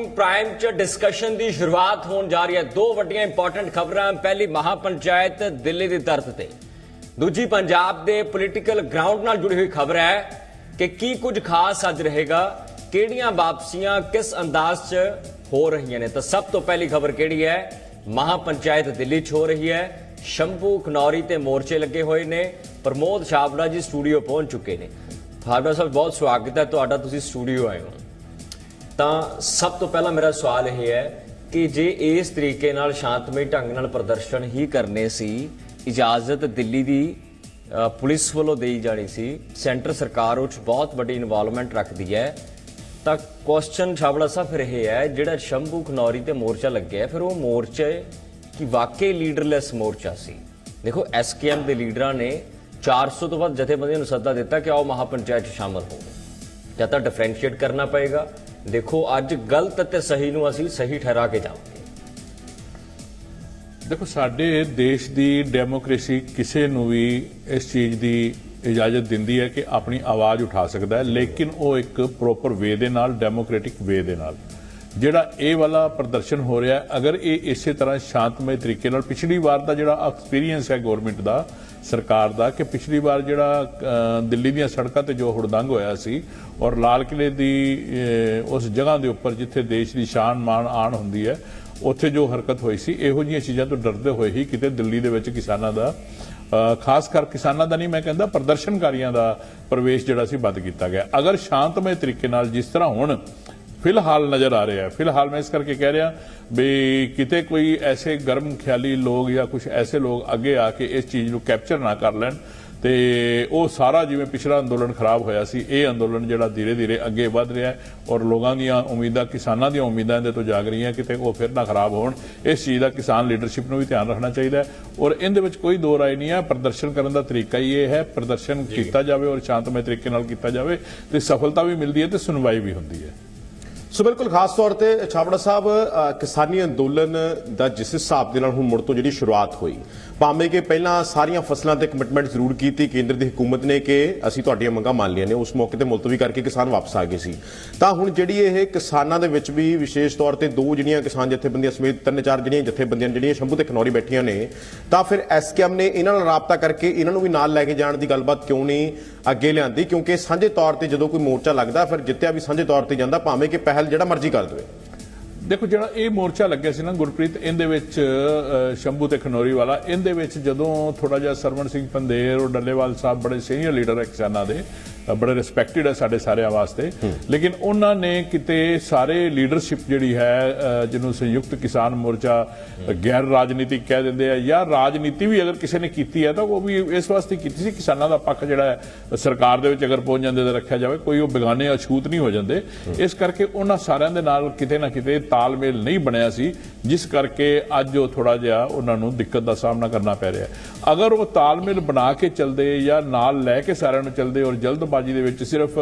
Prime ਚ discussion ਦੀ ਸ਼ੁਰੂਆਤ ਹੋਣ ਜਾ ਰਹੀ ਹੈ। ਦੋ ਵੱਡੀਆਂ ਇੰਪੋਰਟੈਂਟ ਖਬਰਾਂ। ਪਹਿਲੀ, ਮਹਾਪੰਚਾਇਤ ਦਿੱਲੀ ਦੀ ਤਰਫ ਤੇ। ਦੂਜੀ, ਪੰਜਾਬ ਦੇ ਪੋਲੀਟੀਕਲ ਗਰਾਊਂਡ ਨਾਲ ਜੁੜੀ ਹੋਈ ਖਬਰ ਹੈ ਕਿ ਕੀ ਕੁਝ ਖਾਸ ਅੱਜ ਰਹੇਗਾ, ਕਿਹੜੀਆਂ ਵਾਪਸੀਆਂ, ਕਿਸ ਅੰਦਾਜ਼ 'ਚ ਹੋ ਰਹੀਆਂ ਨੇ? ਤਾਂ ਸਭ ਤੋਂ ਪਹਿਲੀ ਖਬਰ ਕਿਹੜੀ ਹੈ? ਮਹਾਪੰਚਾਇਤ ਦਿੱਲੀ 'ਚ ਹੋ ਰਹੀ ਹੈ। ਸ਼ੰਭੂ, ਖਨੌਰੀ ਤੇ ਮੋਰਚੇ ਲੱਗੇ ਹੋਏ ਨੇ। ਪ੍ਰਮੋਦ ਛਾਬੜਾ ਜੀ ਸਟੂਡੀਓ ਪਹੁੰਚ ਚੁੱਕੇ ਨੇ। ਛਾਬੜਾ ਸਾਹਿਬ, ਬਹੁਤ ਸਵਾਗਤ ਹੈ। ਤੁਹਾਡਾ ਤੁਸੀਂ ਸਟੂਡੀਓ ਆਏ ਹੋ। ਤਾਂ ਸਭ ਤੋਂ ਪਹਿਲਾਂ ਮੇਰਾ ਸਵਾਲ ਇਹ ਹੈ ਕਿ ਜੇ ਇਸ ਤਰੀਕੇ ਨਾਲ ਸ਼ਾਂਤਮਈ ਢੰਗ ਨਾਲ ਪ੍ਰਦਰਸ਼ਨ ਹੀ ਕਰਨੇ ਸੀ, ਇਜਾਜ਼ਤ ਦਿੱਲੀ ਦੀ ਪੁਲਿਸ ਵੱਲੋਂ ਦੇਈ ਜਾਣੀ ਸੀ, ਸੈਂਟਰ ਸਰਕਾਰ ਉਹ 'ਚ ਬਹੁਤ ਵੱਡੀ ਇਨਵੋਲਵਮੈਂਟ ਰੱਖਦੀ ਹੈ, ਤਾਂ ਕੁਐਸਚਨ ਛਾਬੜਾ ਸਾਹਿਬ ਫਿਰ ਇਹ ਹੈ, ਜਿਹੜਾ ਸ਼ੰਭੂ ਖਨੌਰੀ ਤੇ ਮੋਰਚਾ ਲੱਗਿਆ, ਫਿਰ ਉਹ ਮੋਰਚੇ ਕਿ ਵਾਕਈ ਲੀਡਰਲੈਸ ਮੋਰਚਾ ਸੀ? ਦੇਖੋ ਐਸਕੇਐਮ ਦੇ ਲੀਡਰਾਂ ਨੇ 400 ਤੋਂ ਵੱਧ ਜਥੇਬੰਦੀਆਂ ਨੂੰ ਸੱਦਾ ਦਿੱਤਾ ਕਿ ਆਓ ਮਹਾਪੰਚਾਇਤ 'ਚ ਸ਼ਾਮਲ ਹੋਵੋ। ਜਾਂ ਤਾਂ ਡਿਫਰੈਂਸ਼ੀਏਟ ਕਰਨਾ ਪਏਗਾ ਦੇਖੋ, ਅੱਜ ਗਲਤ ਅਤੇ ਸਹੀ ਨੂੰ ਅਸੀਂ ਸਹੀ ਠਹਿਰਾ ਕੇ ਜਾਵਾਂਗੇ। ਦੇਖੋ, ਸਾਡੇ ਦੇਸ਼ ਦੀ ਡੈਮੋਕ੍ਰੇਸੀ ਕਿਸੇ ਨੂੰ ਵੀ ਇਸ ਚੀਜ਼ ਦੀ ਇਜਾਜ਼ਤ ਦਿੰਦੀ ਹੈ ਕਿ ਆਪਣੀ ਆਵਾਜ਼ ਉਠਾ ਸਕਦਾ ਹੈ, ਲੇਕਿਨ ਉਹ ਇੱਕ ਪ੍ਰੋਪਰ ਵੇ ਦੇ ਨਾਲ ਡੈਮੋਕ੍ਰੈਟਿਕ ਵੇ ਦੇ ਨਾਲ। ਜਿਹੜਾ ਇਹ ਵਾਲਾ ਪ੍ਰਦਰਸ਼ਨ ਹੋ ਰਿਹਾ, ਅਗਰ ਇਹ ਇਸੇ ਤਰ੍ਹਾਂ ਸ਼ਾਂਤਮਈ ਤਰੀਕੇ ਨਾਲ, ਪਿਛਲੀ ਵਾਰ ਦਾ ਜਿਹੜਾ ਐਕਸਪੀਰੀਅੰਸ ਹੈ ਗਵਰਨਮੈਂਟ ਦਾ ਸਰਕਾਰ ਦਾ ਕਿ ਪਿਛਲੀ ਵਾਰ ਜਿਹੜਾ ਦਿੱਲੀ ਦੀਆਂ ਸੜਕਾਂ ਤੇ ਜੋ ਹੁੜਦੰਗ ਹੋਇਆ ਸੀ ਔਰ ਲਾਲ ਕਿਲੇ ਦੀ ਉਸ ਜਗ੍ਹਾ ਦੇ ਉੱਪਰ ਜਿੱਥੇ ਦੇਸ਼ ਦੀ ਸ਼ਾਨ ਮਾਣ ਆਣ ਹੁੰਦੀ ਹੈ, ਉੱਥੇ ਜੋ ਹਰਕਤ ਹੋਈ ਸੀ, ਇਹੋ ਜਿਹੀਆਂ ਚੀਜ਼ਾਂ ਤੋਂ ਡਰਦੇ ਹੋਏ ਹੀ ਕਿਤੇ ਦਿੱਲੀ ਦੇ ਵਿੱਚ ਕਿਸਾਨਾਂ ਦਾ ਖਾਸ ਕਰ ਕਿਸਾਨਾਂ ਦਾ ਨਹੀਂ ਮੈਂ ਕਹਿੰਦਾ, ਪ੍ਰਦਰਸ਼ਨਕਾਰੀਆਂ ਦਾ ਪ੍ਰਵੇਸ਼ ਜਿਹੜਾ ਸੀ ਬੰਦ ਕੀਤਾ ਗਿਆ। ਅਗਰ ਸ਼ਾਂਤਮਈ ਤਰੀਕੇ ਨਾਲ ਜਿਸ ਤਰ੍ਹਾਂ ਹੁਣ ਫਿਲਹਾਲ ਨਜ਼ਰ ਆ ਰਿਹਾ ਹੈ। ਫਿਲਹਾਲ ਮੈਂ ਇਸ ਕਰਕੇ ਕਹਿ ਰਿਹਾ ਵੀ ਕਿਤੇ ਕੋਈ ਐਸੇ ਗਰਮ ਖਿਆਲੀ ਲੋਕ ਜਾਂ ਕੁਝ ਐਸੇ ਲੋਕ ਅੱਗੇ ਆ ਕੇ ਇਸ ਚੀਜ਼ ਨੂੰ ਕੈਪਚਰ ਨਾ ਕਰ ਲੈਣ ਤੇ ਉਹ ਸਾਰਾ ਜਿਵੇਂ ਪਿਛਲਾ ਅੰਦੋਲਨ ਖਰਾਬ ਹੋਇਆ ਸੀ ਇਹ ਅੰਦੋਲਨ ਜਿਹੜਾ ਧੀਰੇ ਧੀਰੇ ਅੱਗੇ ਵਧ ਰਿਹਾ ਹੈ ਔਰ ਲੋਕਾਂ ਦੀਆਂ ਉਮੀਦਾਂ ਕਿਸਾਨਾਂ ਦੀਆਂ ਉਮੀਦਾਂ ਇਹਦੇ ਤੋਂ ਜਾਗ ਰਹੀਆਂ ਕਿਤੇ ਉਹ ਫਿਰ ਨਾ ਖਰਾਬ ਹੋਣ। ਇਸ ਚੀਜ਼ ਦਾ ਕਿਸਾਨ ਲੀਡਰਸ਼ਿਪ ਨੂੰ ਵੀ ਧਿਆਨ ਰੱਖਣਾ ਚਾਹੀਦਾ ਹੈ ਔਰ ਇਹਦੇ ਵਿੱਚ ਕੋਈ ਦੋ ਰਾਏ ਨਹੀਂ ਹੈ। ਪ੍ਰਦਰਸ਼ਨ ਕਰਨ ਦਾ ਤਰੀਕਾ ਹੀ ਇਹ ਹੈ ਪ੍ਰਦਰਸ਼ਨ ਕੀਤਾ ਜਾਵੇ ਔਰ ਸ਼ਾਂਤਮਈ ਤਰੀਕੇ ਨਾਲ ਕੀਤਾ ਜਾਵੇ ਤੇ ਸਫਲਤਾ ਵੀ ਮਿਲਦੀ ਹੈ ਤੇ ਸੁਣਵਾਈ ਵੀ ਹੁੰਦੀ ਹੈ। ਸੋ ਬਿਲਕੁਲ ਖਾਸ ਤੌਰ ਤੇ ਛਾਬੜਾ ਸਾਹਿਬ ਕਿਸਾਨੀ ਅੰਦੋਲਨ ਦਾ ਜਿਸ ਹਿਸਾਬ ਦੇ ਨਾਲ ਹੁਣ ਮੁੜ ਤੋਂ ਜਿਹੜੀ ਸ਼ੁਰੂਆਤ ਹੋਈ, ਭਾਵੇਂ ਕਿ ਪਹਿਲਾਂ ਸਾਰੀਆਂ ਫਸਲਾਂ ਤੇ ਕਮਿਟਮੈਂਟ ਜ਼ਰੂਰ ਕੀਤੀ, ਕੇਂਦਰ ਦੀ ਹਕੂਮਤ ਨੇ ਕਿ ਅਸੀਂ ਤੁਹਾਡੀਆਂ ਮੰਗਾਂ ਮੰਨ ਲਈਆਂ ਨੇ, ਉਸ ਮੌਕੇ ਤੇ ਮੁਲਤਵੀ ਕਰਕੇ ਕਿਸਾਨ ਵਾਪਸ ਆ ਗਏ ਸੀ। ਤਾਂ ਹੁਣ ਜਿਹੜੀ ਇਹ ਕਿਸਾਨਾਂ ਦੇ ਵਿੱਚ ਵੀ ਵਿਸ਼ੇਸ਼ ਤੌਰ ਤੇ ਦੋ ਜਿਹੜੀਆਂ ਕਿਸਾਨ ਜਥੇਬੰਦੀਆਂ ਸਮੇਤ ਤਿੰਨ ਚਾਰ ਜਿਹੜੀਆਂ ਜਥੇਬੰਦੀਆਂ ਨੇ, ਜਿਹੜੀਆਂ ਸ਼ੰਭੂ ਤੇ ਖਨੌਰੀ ਬੈਠੀਆਂ ਨੇ, ਤਾਂ ਫਿਰ ਐਸਕੇਐਮ ਨੇ ਇਹਨਾਂ ਨਾਲ ਰਾਬਤਾ ਕਰਕੇ ਇਹਨਾਂ ਨੂੰ ਵੀ ਨਾਲ ਲੈ ਕੇ ਜਾਣ ਦੀ ਗੱਲਬਾਤ ਕਿਉਂ ਨਹੀਂ ਅੱਗੇ ਲਿਆਂਦੀ? ਕਿਉਂਕਿ ਸਾਂਝੇ ਤੌਰ ਤੇ ਜਦੋਂ ਕੋਈ ਮੋਰਚਾ ਲੱਗਦਾ, ਫਿਰ ਜਿੱਤਿਆ ਵੀ ਸਾਂਝੇ ਤੌਰ ਤੇ ਜਾਂਦਾ, ਭਾਵੇਂ ਕਿ ਪਹਿਲ ਜਿਹੜਾ ਮਰਜ਼ੀ ਕਰ ਦੇਵੇ। ਦੇਖੋ, ਜਿਹੜਾ ਇਹ ਮੋਰਚਾ ਲੱਗਿਆ ਸੀ ਨਾ ਗੁਰਪ੍ਰੀਤ, ਇਹਦੇ ਵਿੱਚ ਸ਼ੰਭੂ ਤੇ ਖਨੌਰੀ ਵਾਲਾ, ਇਹਦੇ ਵਿੱਚ ਜਦੋਂ ਥੋੜਾ ਜਿਹਾ ਸਰਵਣ ਸਿੰਘ ਪੰਦੇਰ ਔਰ ਡੱਲੇਵਾਲ ਸਾਹਿਬ ਬੜੇ ਸੀਨੀਅਰ ਲੀਡਰ ਹੈ ਕਿਸਾਨਾਂ ਦੇ ਬੜੇ ਰਿਸਪੈਕਟਡ ਹੈ ਸਾਡੇ ਸਾਰਿਆਂ ਵਾਸਤੇ। ਲੇਕਿਨ ਉਹਨਾਂ ਨੇ ਕਿਤੇ ਸਾਰੇ ਲੀਡਰਸ਼ਿਪ ਜਿਹੜੀ ਹੈ ਜਿਹਨੂੰ ਸੰਯੁਕਤ ਕਿਸਾਨ ਮੋਰਚਾ ਗੈਰ ਰਾਜਨੀਤਿਕ ਕਹਿ ਦਿੰਦੇ ਆ, ਜਾਂ ਰਾਜਨੀਤੀ ਵੀ ਅਗਰ ਕਿਸੇ ਨੇ ਕੀਤੀ ਹੈ, ਤਾਂ ਉਹ ਵੀ ਇਸ ਵਾਸਤੇ ਕੀਤੀ ਸੀ। ਕਿਸਾਨਾਂ ਦਾ ਪੱਖ ਜਿਹੜਾ ਹੈ, ਸਰਕਾਰ ਦੇ ਵਿੱਚ ਅਗਰ ਪਹੁੰਚ ਜਾਂਦੇ ਤਾਂ ਰੱਖਿਆ ਜਾਵੇ, ਕੋਈ ਉਹ ਬੇਗਾਨੇ ਅਛੂਤ ਨਹੀਂ ਹੋ ਜਾਂਦੇ। ਇਸ ਕਰਕੇ ਉਹਨਾਂ ਸਾਰਿਆਂ ਦੇ ਨਾਲ ਕਿਤੇ ਨਾ ਕਿਤੇ ਤਾਲਮੇਲ ਨਹੀਂ ਬਣਿਆ ਸੀ, ਜਿਸ ਕਰਕੇ ਅੱਜ ਉਹ ਥੋੜਾ ਜਿਹਾ ਉਹਨਾਂ ਨੂੰ ਦਿੱਕਤ ਦਾ ਸਾਹਮਣਾ ਕਰਨਾ ਪੈ ਰਿਹਾ ਅਗਰ ਉਹ ਤਾਲਮੇਲ ਬਣਾ ਕੇ ਚੱਲਦੇ ਜਾਂ ਨਾਲ ਲੈ ਕੇ ਸਾਰਿਆਂ ਨੂੰ ਚੱਲਦੇ ਔਰ ਜਲਦ ਜਲਦਬਾਜ਼ੀ ਦੇ ਵਿੱਚ ਸਿਰਫ